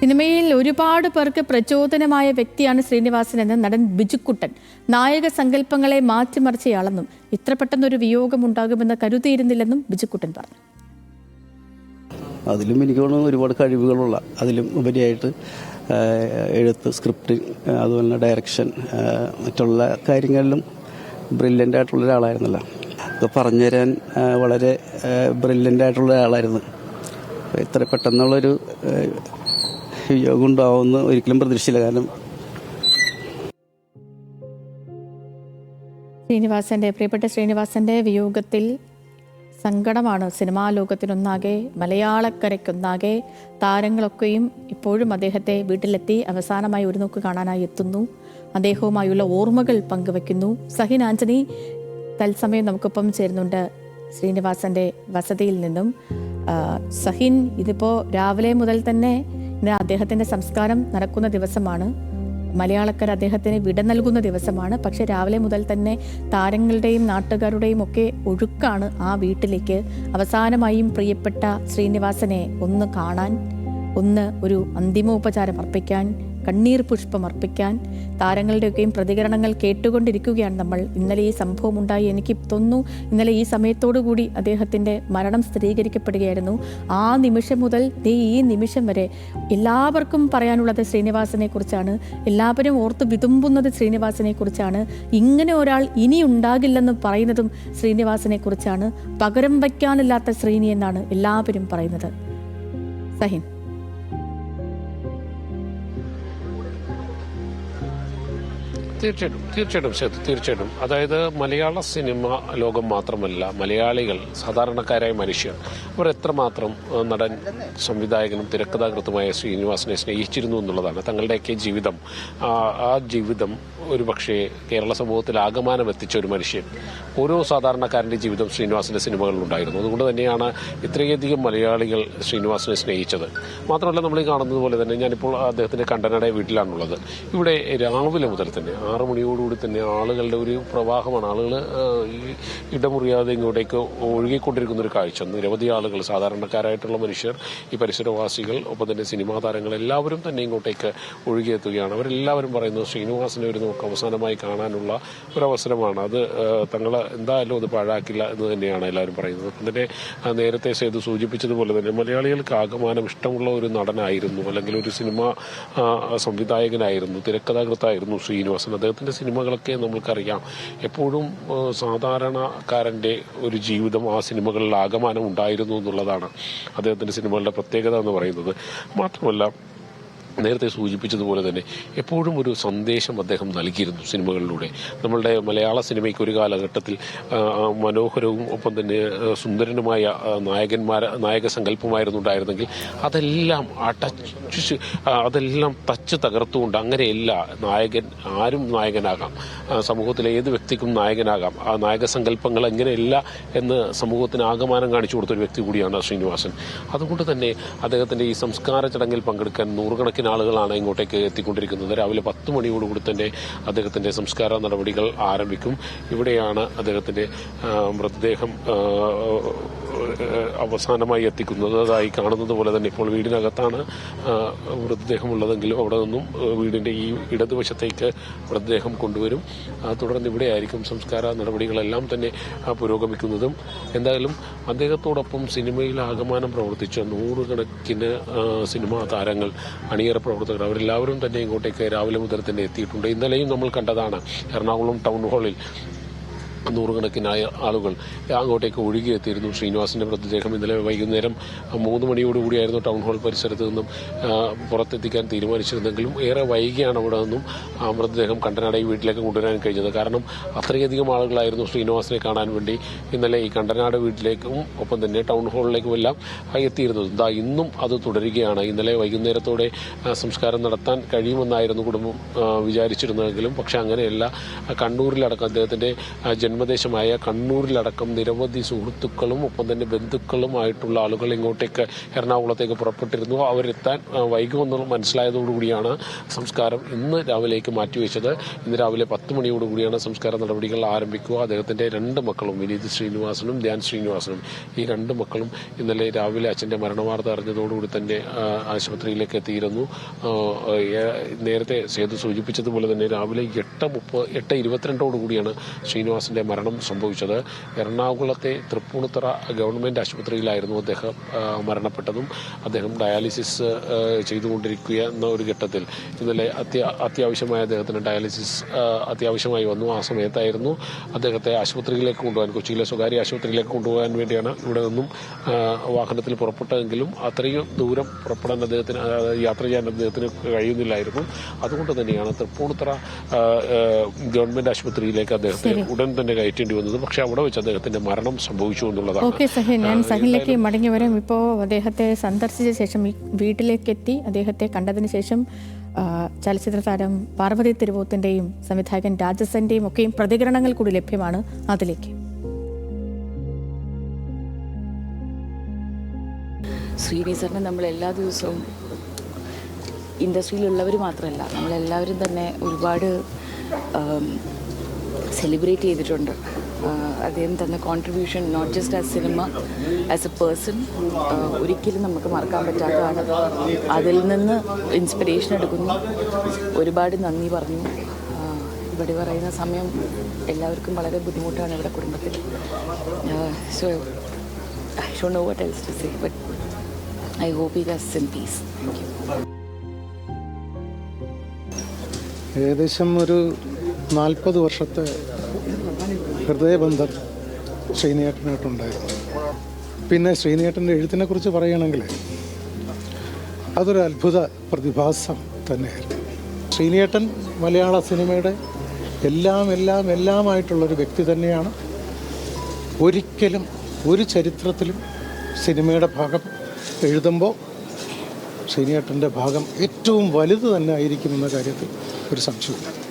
സിനിമയിൽ ഒരുപാട് പേർക്ക് പ്രചോദനമായ വ്യക്തിയാണ് ശ്രീനിവാസൻ എന്ന് നടൻ ബിജുക്കുട്ടൻ. നായക സങ്കല്പങ്ങളെ മാറ്റിമറിച്ചയാളെന്നും ഇത്ര പെട്ടെന്നൊരു വിയോഗം ഉണ്ടാകുമെന്ന് കരുതിയിരുന്നില്ലെന്നും ബിജുക്കുട്ടൻ പറഞ്ഞു. അതിലും എനിക്ക് തോന്നുന്നു ഒരുപാട് കഴിവുകളുള്ള അതിലും ഉപരിയായിട്ട് എഴുത്ത് സ്ക്രിപ്റ്റ് അതുപോലെ തന്നെ ഡയറക്ഷൻ മറ്റുള്ള കാര്യങ്ങളിലും ബ്രില്യന്റ് ആയിട്ടുള്ള ഒരാളായിരുന്നല്ലോ. അത് പറഞ്ഞുതരാൻ വളരെ ബ്രില്യന്റ് ആയിട്ടുള്ള ഒരാളായിരുന്നു. ഇത്ര പെട്ടെന്നുള്ളൊരു ആ, യോഗം ഉണ്ടാവുമെന്ന് ഒരിക്കലും പ്രതീക്ഷിച്ചില്ല. കാരണം ശ്രീനിവാസന്റെ പ്രിയപ്പെട്ട ശ്രീനിവാസന്റെ വിയോഗത്തിൽ സങ്കടമാണ്. സിനിമാ ലോകത്തിനൊന്നാകെ മലയാളക്കരയ്ക്കൊന്നാകെ താരങ്ങളൊക്കെയും ഇപ്പോഴും അദ്ദേഹത്തെ വീട്ടിലെത്തി അവസാനമായി ഒരു നോക്ക് കാണാനായി എത്തുന്നു. അദ്ദേഹവുമായുള്ള ഓർമ്മകൾ പങ്കുവെക്കുന്നു സഹിൻ ആന്റണി തത്സമയം നമുക്കൊപ്പം ചേരുന്നുണ്ട് ശ്രീനിവാസന്റെ വസതിയിൽ നിന്നും. സഹിൻ ഇതിപ്പോ രാവിലെ മുതൽ തന്നെ ഇന്ന് അദ്ദേഹത്തിന്റെ സംസ്കാരം നടക്കുന്ന ദിവസമാണ്. മലയാളക്കാർ അദ്ദേഹത്തിന് വിട നൽകുന്ന ദിവസമാണ്. പക്ഷെ രാവിലെ മുതൽ തന്നെ താരങ്ങളുടെയും നാട്ടുകാരുടെയും ഒക്കെ ഒഴുക്കാണ് ആ വീട്ടിലേക്ക് അവസാനമായും പ്രിയപ്പെട്ട ശ്രീനിവാസനെ ഒന്ന് കാണാൻ ഒന്ന് ഒരു അന്തിമോപചാരം അർപ്പിക്കാൻ കണ്ണീർ പുഷ്പം അർപ്പിക്കാൻ താരങ്ങളുടെയൊക്കെയും പ്രതികരണങ്ങൾ കേട്ടുകൊണ്ടിരിക്കുകയാണ് നമ്മൾ. ഇന്നലെ ഈ സംഭവം ഉണ്ടായി എനിക്ക് തോന്നുന്നു ഇന്നലെ ഈ സമയത്തോടു കൂടി അദ്ദേഹത്തിന്റെ മരണം സ്ഥിരീകരിക്കപ്പെടുകയായിരുന്നു. ആ നിമിഷം മുതൽ ദേ ഈ നിമിഷം വരെ എല്ലാവർക്കും പറയാനുള്ളത് ശ്രീനിവാസനെ കുറിച്ചാണ്. എല്ലാവരും ഓർത്ത് വിതുമ്പുന്നത് ശ്രീനിവാസനെ കുറിച്ചാണ്. ഇങ്ങനെ ഒരാൾ ഇനി ഉണ്ടാകില്ലെന്ന് പറയുന്നതും ശ്രീനിവാസനെ കുറിച്ചാണ്. പകരം വയ്ക്കാനില്ലാത്ത ശ്രീനി എന്നാണ് എല്ലാവരും പറയുന്നത്. സഹിൻ. തീർച്ചയായിട്ടും തീർച്ചയായിട്ടും തീർച്ചയായിട്ടും. അതായത് മലയാള സിനിമ ലോകം മാത്രമല്ല മലയാളികൾ സാധാരണക്കാരായ മനുഷ്യർ അവർ എത്രമാത്രം നടൻ സംവിധായകനും തിരക്കഥാകൃത്തുമായ ശ്രീനിവാസനെ സ്നേഹിച്ചിരുന്നു എന്നുള്ളതാണ് തങ്ങളുടെയൊക്കെ ജീവിതം. ആ ജീവിതം ജീവിതം ഒരുപക്ഷെ കേരള സമൂഹത്തിൽ ആകമാനം എത്തിച്ച ഒരു മനുഷ്യൻ ഓരോ സാധാരണക്കാരന്റെ ജീവിതം ശ്രീനിവാസന്റെ സിനിമകളിൽ ഉണ്ടായിരുന്നു. അതുകൊണ്ട് തന്നെയാണ് ഇത്രയധികം മലയാളികൾ ശ്രീനിവാസനെ സ്നേഹിച്ചത്. മാത്രമല്ല നമ്മൾ ഈ കാണുന്നത് പോലെ തന്നെ ഞാനിപ്പോൾ അദ്ദേഹത്തിന്റെ കണ്ടനയുടെ വീട്ടിലാണുള്ളത്. ഇവിടെ രാവിലെ മുതൽ തന്നെ ആറ് മണിയോടുകൂടി തന്നെ ആളുകളുടെ ഒരു പ്രവാഹമാണ്. ആളുകൾ ഇടമുറിയാതെ ഇങ്ങോട്ടേക്ക് ഒഴുകിക്കൊണ്ടിരിക്കുന്ന ഒരു കാഴ്ച. നിരവധി ആളുകൾ സാധാരണക്കാരായിട്ടുള്ള മനുഷ്യർ ഈ പരിസരവാസികൾ ഒപ്പം തന്നെ സിനിമാ താരങ്ങൾ എല്ലാവരും തന്നെ ഇങ്ങോട്ടേക്ക് ഒഴുകിയെത്തുകയാണ്. അവരെല്ലാവരും പറയുന്നത് ശ്രീനിവാസനെ ഒരു നോക്ക് അവസാനമായി കാണാനുള്ള ഒരു അവസരമാണ് അത് തങ്ങൾ എന്തായാലും അത് പാഴാക്കില്ല എന്ന് തന്നെയാണ് എല്ലാവരും പറയുന്നത്. അപ്പം തന്നെ നേരത്തെ സേതു സൂചിപ്പിച്ചതുപോലെ തന്നെ മലയാളികൾക്ക് ആകമാനം ഇഷ്ടമുള്ള ഒരു നടനായിരുന്നു. അല്ലെങ്കിൽ ഒരു സിനിമ സംവിധായകനായിരുന്നു തിരക്കഥാകൃത്തായിരുന്നു ശ്രീനിവാസൻ. അദ്ദേഹത്തിന്റെ സിനിമകളൊക്കെ നമ്മൾക്കറിയാം. എപ്പോഴും സാധാരണക്കാരന്റെ ഒരു ജീവിതം ആ സിനിമകളിൽ ആകമാനം ഉണ്ടായിരുന്നു എന്നുള്ളതാണ് അദ്ദേഹത്തിന്റെ സിനിമകളുടെ പ്രത്യേകത എന്ന് പറയുന്നത്. മാത്രമല്ല നേരത്തെ സൂചിപ്പിച്ചതുപോലെ തന്നെ എപ്പോഴും ഒരു സന്ദേശം അദ്ദേഹം നൽകിയിരുന്നു സിനിമകളിലൂടെ. നമ്മളുടെ മലയാള സിനിമയ്ക്ക് ഒരു കാലഘട്ടത്തിൽ മനോഹരവും ഒപ്പം തന്നെ സുന്ദരനുമായ നായകന്മാർ നായക സങ്കല്പമായിരുന്നു ഉണ്ടായിരുന്നെങ്കിൽ അതെല്ലാം അടച്ച് അതെല്ലാം തച്ച് തകർത്തുകൊണ്ട് അങ്ങനെയല്ല നായകൻ ആരും നായകനാകാം. സമൂഹത്തിലെ ഏത് വ്യക്തിക്കും നായകനാകാം. ആ നായക സങ്കല്പങ്ങൾ എങ്ങനെയല്ല എന്ന് സമൂഹത്തിന് ആകമാനം കാണിച്ചു കൊടുത്ത ഒരു വ്യക്തി കൂടിയാണ് ശ്രീനിവാസൻ. അതുകൊണ്ട് തന്നെ അദ്ദേഹത്തിന്റെ ഈ സംസ്കാര ചടങ്ങിൽ പങ്കെടുക്കാൻ നൂറുകണക്കിന് ആളുകളാണ് ഇങ്ങോട്ടേക്ക് എത്തിക്കൊണ്ടിരിക്കുന്നത്. രാവിലെ പത്ത് മണിയോടുകൂടി തന്നെ അദ്ദേഹത്തിന്റെ സംസ്കാര നടപടികൾ ആരംഭിക്കും. ഇവിടെയാണ് അദ്ദേഹത്തിന്റെ മൃതദേഹം അവസാനമായി എത്തിക്കുന്നതായി കാണുന്നത് പോലെ തന്നെ ഇപ്പോൾ വീടിനകത്താണ് മൃതദേഹം ഉള്ളതെങ്കിലും അവിടെ നിന്നും വീടിന്റെ ഈ ഇടതുവശത്തേക്ക് മൃതദേഹം കൊണ്ടുവരും. തുടർന്ന് ഇവിടെയായിരിക്കും സംസ്കാര നടപടികളെല്ലാം തന്നെ പുരോഗമിക്കുന്നതും. എന്തായാലും അദ്ദേഹത്തോടൊപ്പം സിനിമയിൽ ആകമാനം പ്രവർത്തിച്ച നൂറുകണക്കിന് സിനിമാ താരങ്ങൾ അണിയറ പ്രവർത്തകർ അവരെല്ലാവരും തന്നെ ഇങ്ങോട്ടേക്ക് രാവിലെ മുതൽ തന്നെ എത്തിയിട്ടുണ്ട്. ഇന്നലെയും നമ്മൾ കണ്ടതാണ്. എറണാകുളം ടൗൺ ഹാളിൽ നൂറുകണക്കിനായ ആളുകൾ അങ്ങോട്ടേക്ക് ഒഴുകിയെത്തിയിരുന്നു. ശ്രീനിവാസിന്റെ മൃതദേഹം ഇന്നലെ വൈകുന്നേരം മൂന്ന് മണിയോടുകൂടിയായിരുന്നു ടൗൺ ഹാൾ പരിസരത്ത് നിന്നും പുറത്തെത്തിക്കാൻ തീരുമാനിച്ചിരുന്നെങ്കിലും ഏറെ വൈകിയാണ് അവിടെ നിന്നും ആ മൃതദേഹം കണ്ടനാടായി വീട്ടിലേക്ക് കൊണ്ടുവരാൻ കഴിഞ്ഞത്. കാരണം അത്രയധികം ആളുകളായിരുന്നു ശ്രീനിവാസിനെ കാണാൻ വേണ്ടി ഇന്നലെ ഈ കണ്ടനാട് വീട്ടിലേക്കും ഒപ്പം തന്നെ ടൗൺ ഹാളിലേക്കും എല്ലാം എത്തിയിരുന്നത്. ദാ ഇന്നും അത് തുടരുകയാണ്. ഇന്നലെ വൈകുന്നേരത്തോടെ സംസ്കാരം നടത്താൻ കഴിയുമെന്നായിരുന്നു കുടുംബം വിചാരിച്ചിരുന്നതെങ്കിലും പക്ഷെ അങ്ങനെയല്ല. കണ്ണൂരിലടക്കം അദ്ദേഹത്തിന്റെ ജന്മ ജന്മദേശമായ കണ്ണൂരിലടക്കം നിരവധി സുഹൃത്തുക്കളും ഒപ്പം തന്നെ ബന്ധുക്കളുമായിട്ടുള്ള ആളുകൾ ഇങ്ങോട്ടേക്ക് എറണാകുളത്തേക്ക് പുറപ്പെട്ടിരുന്നു. അവരെത്താൻ വൈകുമെന്നുള്ള വൈകുമെന്ന് മനസ്സിലായതോടുകൂടിയാണ് സംസ്കാരം ഇന്ന് രാവിലേക്ക് മാറ്റിവെച്ചത്. ഇന്ന് രാവിലെ പത്ത് മണിയോടുകൂടിയാണ് സംസ്കാര നടപടികൾ ആരംഭിക്കുക. അദ്ദേഹത്തിന്റെ രണ്ട് മക്കളും വിനീത് ശ്രീനിവാസനും ധ്യാൻ ശ്രീനിവാസനും. ഈ രണ്ട് മക്കളും ഇന്നലെ രാവിലെ അച്ഛന്റെ മരണവാർത്ത അറിഞ്ഞതോടുകൂടി തന്നെ ആശുപത്രിയിലേക്ക് എത്തിയിരുന്നു. നേരത്തെ സേതു സൂചിപ്പിച്ചതുപോലെ തന്നെ രാവിലെ എട്ട് മുപ്പത് എട്ട് ഇരുപത്തിരണ്ടോടു കൂടിയാണ് ശ്രീനിവാസന്റെ മരണം സംഭവിച്ചത്. എറണാകുളത്തെ തൃപ്പൂണിത്തറ ഗവൺമെന്റ് ആശുപത്രിയിലായിരുന്നു അദ്ദേഹം മരണപ്പെട്ടതും. അദ്ദേഹം ഡയാലിസിസ് ചെയ്തുകൊണ്ടിരിക്കുക എന്ന ഒരു ഘട്ടത്തിൽ. ഇന്നലെ അത്യ അത്യാവശ്യമായ അദ്ദേഹത്തിന് ഡയാലിസിസ് അത്യാവശ്യമായി വന്നു. ആ സമയത്തായിരുന്നു അദ്ദേഹത്തെ ആശുപത്രിയിലേക്ക് കൊണ്ടുപോകാൻ കൊച്ചിയിലെ സ്വകാര്യ ആശുപത്രിയിലേക്ക് കൊണ്ടുപോകാൻ വേണ്ടിയാണ് ഇവിടെ നിന്നും വാഹനത്തിൽ പുറപ്പെട്ടതെങ്കിലും അത്രയും ദൂരം പുറപ്പെടാൻ അദ്ദേഹത്തിന് യാത്ര ചെയ്യാൻ അദ്ദേഹത്തിന് കഴിയുന്നില്ലായിരുന്നു. അതുകൊണ്ട് തന്നെയാണ് തൃപ്പൂണിത്തറ ഗവൺമെന്റ് ആശുപത്രിയിലേക്ക് അദ്ദേഹത്തെ ഉടൻ തന്നെ കയറ്റേണ്ടി വന്നത്. പക്ഷെ അവിടെ വെച്ച് അദ്ദേഹത്തിന്റെ മരണം സംഭവിച്ചു എന്നുള്ളതാണ്. ഓക്കെ സഹിൻ ഞാൻ സഹിനിലേക്ക് മടങ്ങി വരും ഇപ്പോൾ അദ്ദേഹത്തെ സന്ദർശിച്ച ശേഷം വീട്ടിലേക്ക് എത്തി അദ്ദേഹത്തെ കണ്ടതിന് ശേഷം ചലച്ചിത്ര താരം പാർവതി തിരുവോത്തിന്റെയും സംവിധായകൻ രാജസന്റെയും ഒക്കെയും പ്രതികരണങ്ങൾ കൂടി ലഭ്യമാണ് അതിലേക്ക്. ശ്രീനീസറിനെ നമ്മൾ എല്ലാ ദിവസവും ഇൻഡസ്ട്രിയിലുള്ളവർ മാത്രമല്ല നമ്മളെല്ലാവരും തന്നെ ഒരുപാട് സെലിബ്രേറ്റ് ചെയ്തിട്ടുണ്ട്. അദ്ദേഹം തന്ന contribution not just as cinema as a person ഒരിക്കലും നമുക്ക് മറക്കാൻ പറ്റാത്തതാണ്. അതിൽ നിന്ന് ഇൻസ്പിറേഷൻ എടുക്കുന്നു. ഒരുപാട് നന്ദി പറഞ്ഞു. ഇവിടെ പറയുന്ന സമയം എല്ലാവർക്കും വളരെ ബുദ്ധിമുട്ടാണ് ഇവിടെ കുടുംബത്തിൽ. So I show know what to say but I hope he rest in peace ഏകദേശം ഒരു നാൽപ്പത് വർഷത്തെ ഹൃദയബന്ധം ശ്രീനേട്ടനായിട്ടുണ്ടായിരുന്നു പിന്നെ ശ്രീനേട്ടന്റെ എഴുത്തിനെ കുറിച്ച് പറയുകയാണെങ്കിൽ അതൊരു അത്ഭുത പ്രതിഭാസം തന്നെയായിരുന്നു. ശ്രീനേട്ടൻ മലയാള സിനിമയുടെ എല്ലാം എല്ലാം എല്ലാമായിട്ടുള്ളൊരു വ്യക്തി തന്നെയാണ്. ഒരിക്കലും ഒരു ചരിത്രത്തിലും സിനിമയുടെ ഭാഗം എഴുതുമ്പോൾ ശ്രീനേട്ടന്റെ ഭാഗം ഏറ്റവും വലുത് തന്നെ ആയിരിക്കുമെന്ന കാര്യത്തിൽ ഒരു സംശയമില്ല